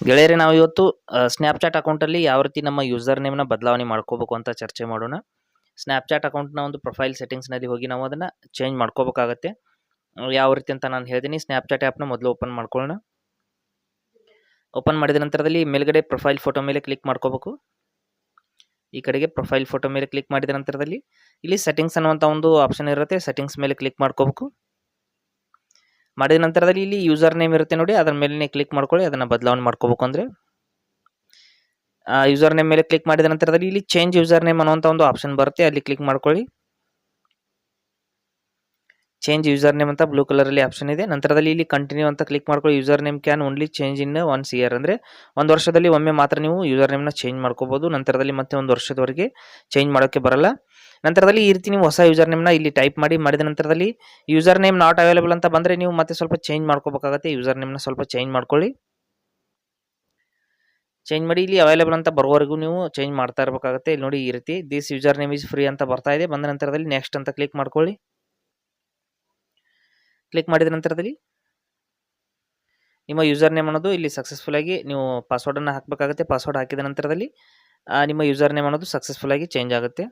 ಗೆಳೆಯರೇ, ನಾವು ಇವತ್ತು ಸ್ನ್ಯಾಪ್ಚಾಟ್ ಅಕೌಂಟಲ್ಲಿ ಯಾವ ರೀತಿ ನಮ್ಮ ಯೂಸರ್ ನೇಮ್ನ ಬದಲಾವಣೆ ಮಾಡ್ಕೋಬೇಕು ಅಂತ ಚರ್ಚೆ ಮಾಡೋಣ. ಸ್ನ್ಯಾಪ್ಚಾಟ್ ಅಕೌಂಟ್ನ ಒಂದು ಪ್ರೊಫೈಲ್ ಸೆಟ್ಟಿಂಗ್ಸ್ನಲ್ಲಿ ಹೋಗಿ ನಾವು ಅದನ್ನು ಚೇಂಜ್ ಮಾಡ್ಕೋಬೇಕಾಗತ್ತೆ. ಯಾವ ರೀತಿ ಅಂತ ನಾನು ಹೇಳ್ತೀನಿ. ಸ್ನ್ಯಾಪ್ಚಾಟ್ ಆ್ಯಪ್ನ ಮೊದಲು ಓಪನ್ ಮಾಡ್ಕೊಳ್ಳೋಣ. ಓಪನ್ ಮಾಡಿದ ನಂತರದಲ್ಲಿ ಮೇಲ್ಗಡೆ ಪ್ರೊಫೈಲ್ ಫೋಟೋ ಮೇಲೆ ಕ್ಲಿಕ್ ಮಾಡ್ಕೋಬೇಕು. ಈ ಕಡೆಗೆ ಪ್ರೊಫೈಲ್ ಫೋಟೋ ಮೇಲೆ ಕ್ಲಿಕ್ ಮಾಡಿದ ನಂತರದಲ್ಲಿ ಇಲ್ಲಿ ಸೆಟ್ಟಿಂಗ್ಸ್ ಅನ್ನುವಂಥ ಒಂದು ಆಪ್ಷನ್ ಇರುತ್ತೆ. ಸೆಟ್ಟಿಂಗ್ಸ್ ಮೇಲೆ ಕ್ಲಿಕ್ ಮಾಡ್ಕೋಬೇಕು. ಮಾಡಿದ ನಂತರದಲ್ಲಿ ಇಲ್ಲಿ ಯೂಸರ್ ನೇಮ್ ಇರುತ್ತೆ ನೋಡಿ, ಅದರ ಮೇಲೆ ಕ್ಲಿಕ್ ಮಾಡ್ಕೊಳ್ಳಿ, ಅದನ್ನು ಬದಲಾವಣೆ ಮಾಡ್ಕೋಬೇಕು ಅಂದರೆ. ಯೂಸರ್ ನೇಮ್ ಮೇಲೆ ಕ್ಲಿಕ್ ಮಾಡಿದ ನಂತರದಲ್ಲಿ ಇಲ್ಲಿ ಚೇಂಜ್ ಯೂಸರ್ ನೇಮ್ ಅನ್ನುವಂಥ ಒಂದು ಆಪ್ಷನ್ ಬರುತ್ತೆ, ಅಲ್ಲಿ ಕ್ಲಿಕ್ ಮಾಡ್ಕೊಳ್ಳಿ. ಚೇಂಜ್ ಯೂಸರ್ ನೇಮ್ ಅಂತ ಬ್ಲೂ ಕಲರಲ್ಲಿ ಆಪ್ಷನ್ ಇದೆ. ನಂತರದಲ್ಲಿ ಇಲ್ಲಿ ಕಂಟಿನ್ಯೂ ಅಂತ ಕ್ಲಿಕ್ ಮಾಡ್ಕೊಳ್ಳಿ user name can only change in once year ಅಂದರೆ ಒಂದು ವರ್ಷದಲ್ಲಿ ಒಮ್ಮೆ ಮಾತ್ರ ನೀವು ಯೂಸರ್ ನೇಮ್ನ ಚೇಂಜ್ ಮಾಡ್ಕೋಬೋದು. ನಂತರದಲ್ಲಿ ಮತ್ತೆ ಒಂದು ವರ್ಷದವರೆಗೆ ಚೇಂಜ್ ಮಾಡೋಕ್ಕೆ ಬರಲ್ಲ. ನಂತರದಲ್ಲಿ ಈ ರೀತಿ ನೀವು ಹೊಸ ಯೂಸರ್ ನೇಮ್ನ ಇಲ್ಲಿ ಟೈಪ್ ಮಾಡಿ ಮಾಡಿದ ನಂತರದಲ್ಲಿ ಯೂಸರ್ ನೇಮ್ ನಾಟ್ ಅವೈಲೇಬಲ್ ಅಂತ ಬಂದರೆ ನೀವು ಮತ್ತೆ ಸ್ವಲ್ಪ ಚೇಂಜ್ ಮಾಡ್ಕೋಬೇಕಾಗತ್ತೆ. ಯೂಸರ್ ನೇಮ್ನ ಸ್ವಲ್ಪ ಚೇಂಜ್ ಮಾಡ್ಕೊಳ್ಳಿ. ಚೇಂಜ್ ಮಾಡಿ ಇಲ್ಲಿ ಅವೈಲೇಬಲ್ ಅಂತ ಬರೋವರೆಗೂ ನೀವು ಚೇಂಜ್ ಮಾಡ್ತಾ ಇರಬೇಕಾಗುತ್ತೆ. ಇಲ್ಲಿ ನೋಡಿ ಈ ರೀತಿ this user name is free ಅಂತ ಬರ್ತಾ ಇದೆ. ಬಂದ ನಂತರದಲ್ಲಿ ನೆಕ್ಸ್ಟ್ ಅಂತ ಕ್ಲಿಕ್ ಮಾಡ್ಕೊಳ್ಳಿ. ಕ್ಲಿಕ್ ಮಾಡಿದ ನಂತರದಲ್ಲಿ ನಿಮ್ಮ ಯೂಸರ್ ನೇಮ್ ಅನ್ನೋದು ಇಲ್ಲಿ ಸಕ್ಸಸ್ಫುಲ್ ಆಗಿ ನೀವು ಪಾಸ್ವರ್ಡನ್ನು ಹಾಕಬೇಕಾಗುತ್ತೆ. ಪಾಸ್ವರ್ಡ್ ಹಾಕಿದ ನಂತರದಲ್ಲಿ ನಿಮ್ಮ ಯೂಸರ್ ನೇಮ್ ಅನ್ನೋದು ಸಕ್ಸಸ್ಫುಲ್ ಆಗಿ ಚೇಂಜ್ ಆಗುತ್ತೆ.